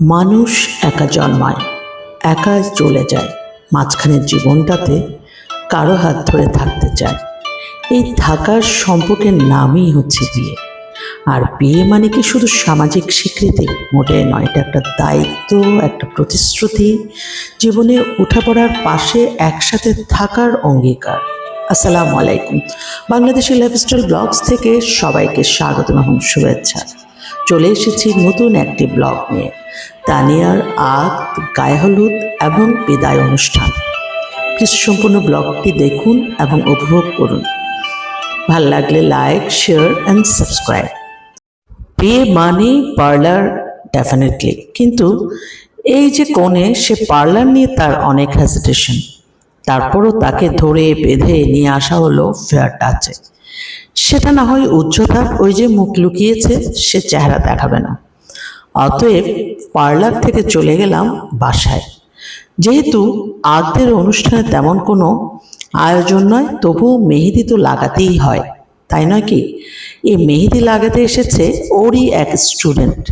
মানুষ একা জন্মায় একা চলে যায়। মাঝখানের জীবনটাতে কারও হাত ধরে থাকতে চায়। এই থাকার সম্পর্কের নামই হচ্ছে বিয়ে। আর বিয়ে মানে কি শুধু সামাজিক স্বীকৃতি? মোটে নয়, এটা একটা দায়িত্ব, একটা প্রতিশ্রুতি। জীবনে উঠা পড়ার পাশে একসাথে থাকার অঙ্গীকার। আসসালামু আলাইকুম। বাংলাদেশের লাইফস্টাইল ব্লগস থেকে সবাইকে স্বাগত এবং শুভেচ্ছা। চলে এসেছি নতুন একটি ব্লগ নিয়ে। তানিয়ার আগ গায়ে হলুদ এবং বিদায় অনুষ্ঠান। প্লিজ সম্পূর্ণ ব্লগটি দেখুন এবং উপভোগ করুন। ভালো লাগলে লাইক, শেয়ার অ্যান্ড সাবস্ক্রাইব। বিয়ে মানে পার্লার ডেফিনেটলি। কিন্তু এই যে কোণে সে পার্লার নিয়ে তার অনেক হেজিটেশন তারপরও তাকে ধরে বেঁধে নিয়ে আসা হলো ফেয়ার টাচে সেটা না হয় উচ্চতা ওই যে মুখ লুকিয়েছে, সে চেহারা দেখাবে না। অতএব পার্লার থেকে চলে গেলাম বাসায়। যেহেতু আগদের অনুষ্ঠানে তেমন কোনো আয়োজন নয়, তবুও মেহেদি তো লাগাতেই হয়, তাই নয় কি? এই মেহেদি লাগাতে এসেছে ওরই এক স্টুডেন্ট।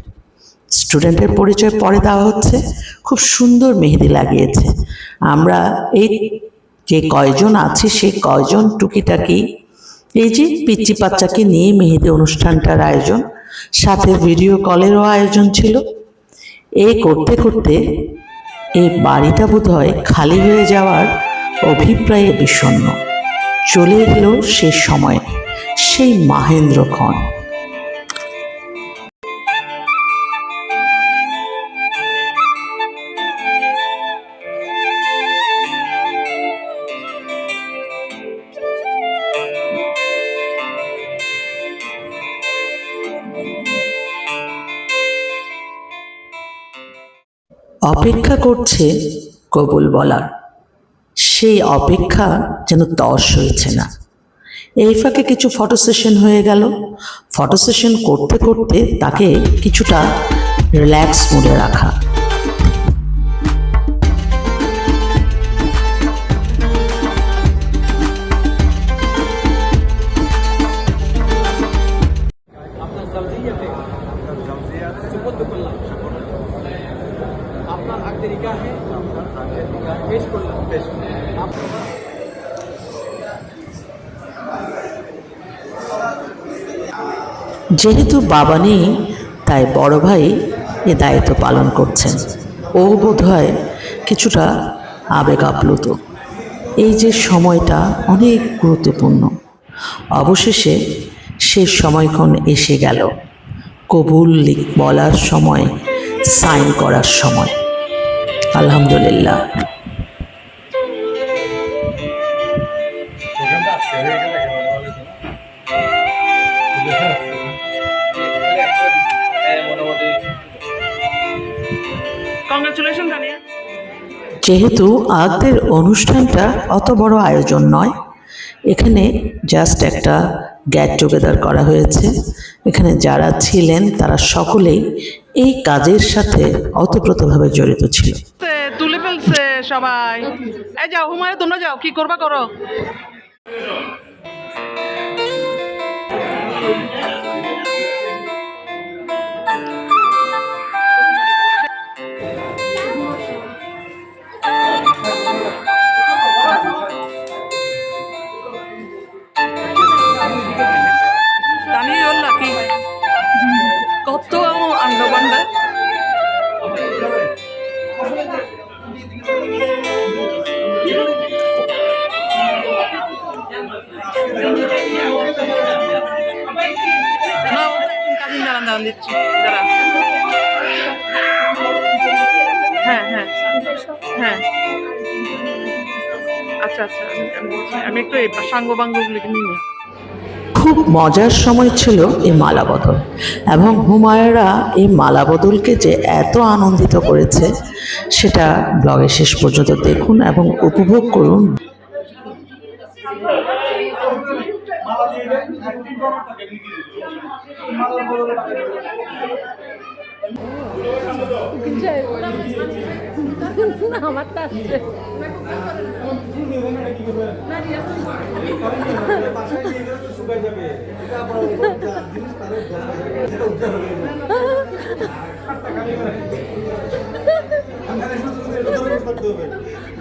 স্টুডেন্টের পরিচয় পরে দেওয়া হচ্ছে, খুব সুন্দর মেহেদি লাগিয়েছে। আমরা এই যে কয়জন আছি, সেই কয়জন টুকিটাকি, এই যে পিচ্চি বাচ্চাকে নিয়ে মেহেদি অনুষ্ঠানটার আয়োজন সাথে ভিডিও কলেরও আয়োজন ছিল। এই করতে করতে এই বাড়িটা বোধ হয় খালি হয়ে যাওয়ার অভিপ্রায়ে বিষণ্ন চলে এলো সে সময়, সেই মাহেন্দ্রক্ষণ। অপেক্ষা করছে কবুল বলার। সেই অপেক্ষা যেন তস হয়েছে না। এই ফাঁকে কিছু ফটো সেশন হয়ে গেল। ফটো সেশন করতে করতে তাকে কিছুটা রিল্যাক্স মুডে রাখা। যেহেতু বাবা নেই, তাই বড় ভাই এ দায়িত্ব পালন করছেন। ও বোধ হয় কিছুটা আবেগ আপ্লুত এই যে সময়টা অনেক গুরুত্বপূর্ণ। অবশেষে সে সময়ক্ষণ এসে গেল। কবুল লিখ- বলার সময়, সাইন করার সময়। আলহামদুলিল্লাহ। যেহেতু আগদের অনুষ্ঠানটা অত বড় আয়োজন নয়, এখানে জাস্ট একটা গ্যাট টুগেদার করা হয়েছে। এখানে যারা ছিলেন, তারা সকলেই এই কাজের সাথে অতপ্রতভাবে জড়িত ছিল। তুলে ফেলছে সবাই। এই যাও হুমারে তোমরা যাও, কি করবা করো? হ্যাঁ হ্যাঁ আচ্ছা আচ্ছা আমি একটু খুব মজার সময় ছিল এই মালা বদল এবং হুমায়রা এই মালা বদলকে যে এত আনন্দিত করেছে, সেটা ব্লগে শেষ পর্যন্ত দেখুন এবং উপভোগ করুন। আমার তো আসছে শুকাই যাবে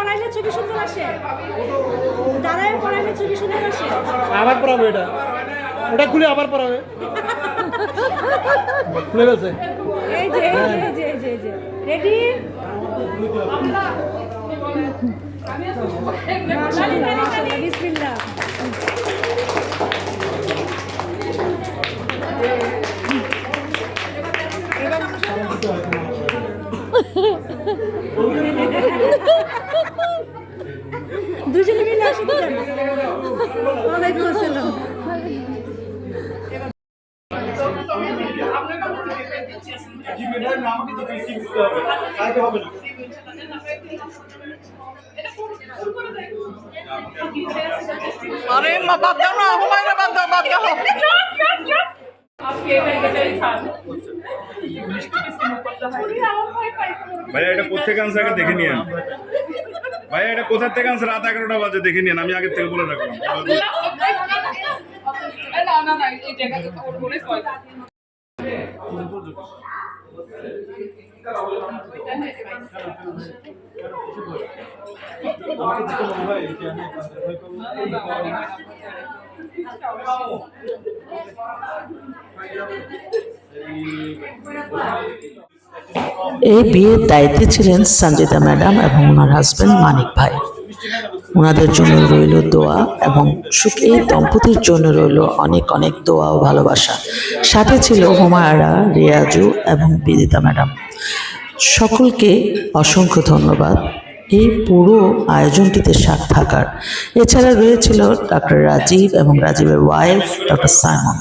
পড়াইলে ছবি সুন্দর আসে। দাঁড়াইয়া পড়াইলে ছবি সুন্দর আসে। আবার পড়াবে এটা। ওটা খুলে আবার পড়াবে। খুলে গেছে। এই যে এই যে এই যে এই যে রেডি বিসমিল্লাহ। দুজনে আরে মা বাদ দাও না হুমায়রা বাদ দাও বাদ দাও। ভাইয়া এটা কোথেকে আনছে আগে দেখে নিয়েন। ভাইয়া এটা কোথা থেকে আনছে? রাত এগারোটা বাজে দেখে নিয়েন আমি আগে থেকে বলে রাখলাম না না না এই বিয়ের দায়িত্বে ছিলেন সঞ্জিতা ম্যাডাম এবং ওনার হাজবেন্ড মানিক ভাই। ওনাদের জন্য রইল দোয়া এবং এই দম্পতির জন্য রইল অনেক অনেক দোয়া ও ভালোবাসা। সাথে ছিল হুমায়রা, রিয়াজু এবং বিদিতা ম্যাডাম। সকলকে অসংখ্য ধন্যবাদ। এই পুরো আয়োজনটিতে সাথ থাকার। এছাড়া রয়েছিল ডক্টর রাজীব এবং রাজীবের ওয়াইফ ডক্টর সাইমন।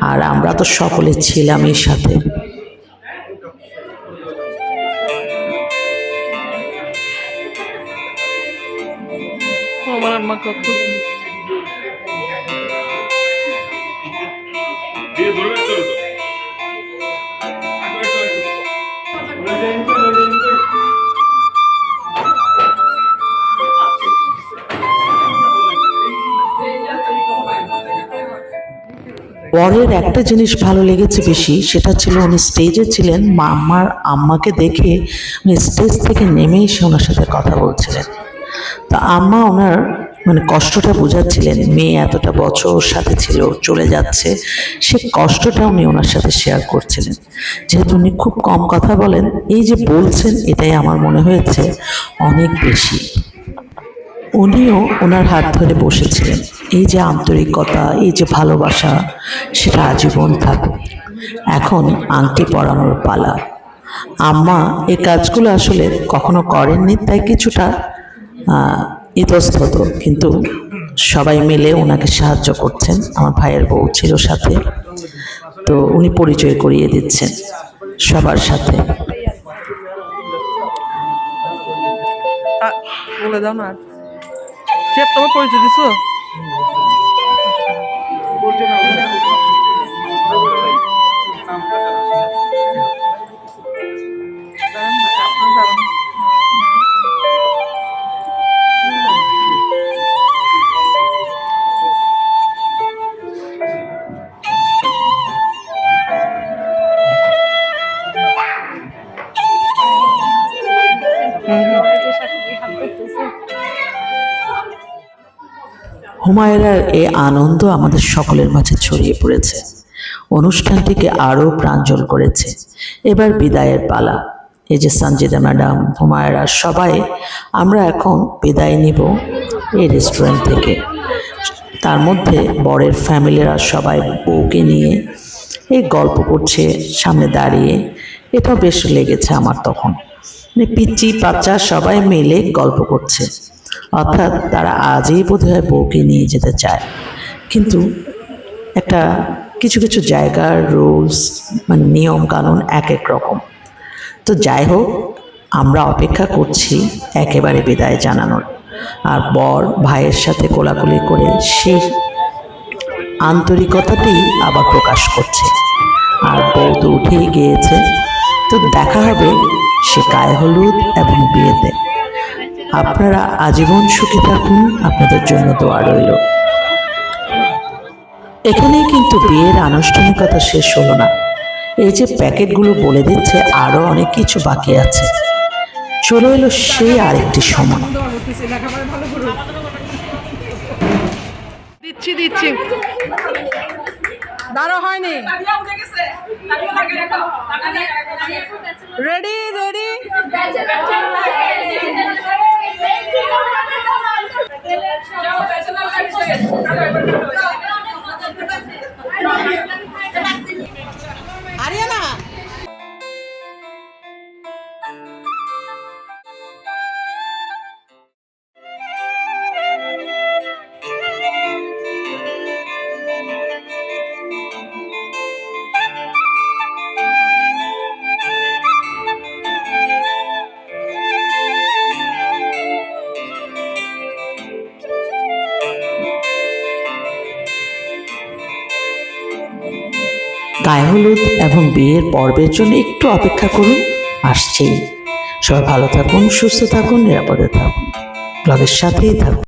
আর আমরা তো সকলে ছিলাম সাথে। বরের একটা জিনিস ভালো লেগেছে বেশি সেটা ছিল উনি স্টেজে ছিলেন মা আমার আম্মাকে দেখে উনি স্টেজ থেকে নেমেই সে ওনার সাথে কথা বলছিলেন। তা আম্মা ওনার মানে কষ্টটা বোঝাচ্ছিলেন, মেয়ে এতটা বছর সাথে ছিল চলে যাচ্ছে, সে কষ্টটা উনি ওনার সাথে শেয়ার করছিলেন। যেহেতু উনি খুব কম কথা বলেন, এই যে বলছেন, এটাই আমার মনে হয়েছে অনেক বেশি। উনিও ওনার হাত ধরে বসেছিলেন, এই যে আন্তরিকতা, এই যে ভালোবাসা, সেটা আজীবন থাকুক। এখন আংটি পরানোর পালা। আম্মা এই কাজগুলো আসলে কখনো করেননি, তাই কিছুটা ইতস্তত, কিন্তু সবাই মিলে ওনাকে সাহায্য করছেন। আমার ভাইয়ের বউ ছিল সাথে, তো উনি পরিচয় করিয়ে দিচ্ছেন সবার সাথে। পরিচয় দিছো? হুমায়রার এই আনন্দ আমাদের সকলের মাঝে ছড়িয়ে পড়েছে। অনুষ্ঠানটিকে আরও প্রাঞ্জল করেছে। এবার বিদায়ের পালা। এই যে সঞ্জিতা ম্যাডাম, হুমায়রা সবাই, আমরা এখন বিদায় নিব এই রেস্টুরেন্ট থেকে। তার মধ্যে বরের ফ্যামিলিরা সবাই বউকে নিয়ে এই গল্প করছে সামনে দাঁড়িয়ে। এটাও বেশ লেগেছে আমার তখন। মানে পিচ্চি বাচ্চা সবাই মিলে গল্প করছে। অর্থাৎ তারা আজই বোধহয় বউকে নিয়ে যেতে চায়। কিন্তু একটা কিছু কিছু জায়গার রুলস মানে নিয়ম কানুন এক এক রকম। তো যাই হোক, আমরা অপেক্ষা করছি একেবারে বিদায় জানানোর। আর বর ভাইয়ের সাথে কোলাকুলি করে সেই আন্তরিকতাতেই আবার প্রকাশ করছে। আর বউ তো উঠেই গিয়েছে। তো দেখা হবে সে গায়ে হলুদ এবং বিয়েতে। আপনারা আজীবন সুখে থাকুন, আপনাদের জন্য দোয়া রইল। এখানেই কিন্তু বিয়ের আনুষ্ঠানিকতা শেষ হলো না। এই যে প্যাকেটগুলো বলে দিচ্ছে আরও অনেক কিছু বাকি আছে। চলে এলো সেই আরেকটি সময়। দিচ্ছি দিচ্ছি। দাঁড়ো হয়নি রেডি রেডি আরিয়ানা গায়ে হলুদ এবং বিয়ের পর্বের জন্য একটু অপেক্ষা করুন আসছেই সবাই ভালো থাকুন, সুস্থ থাকুন, নিরাপদে থাকুন। ব্লগের সাথেই থাকুন।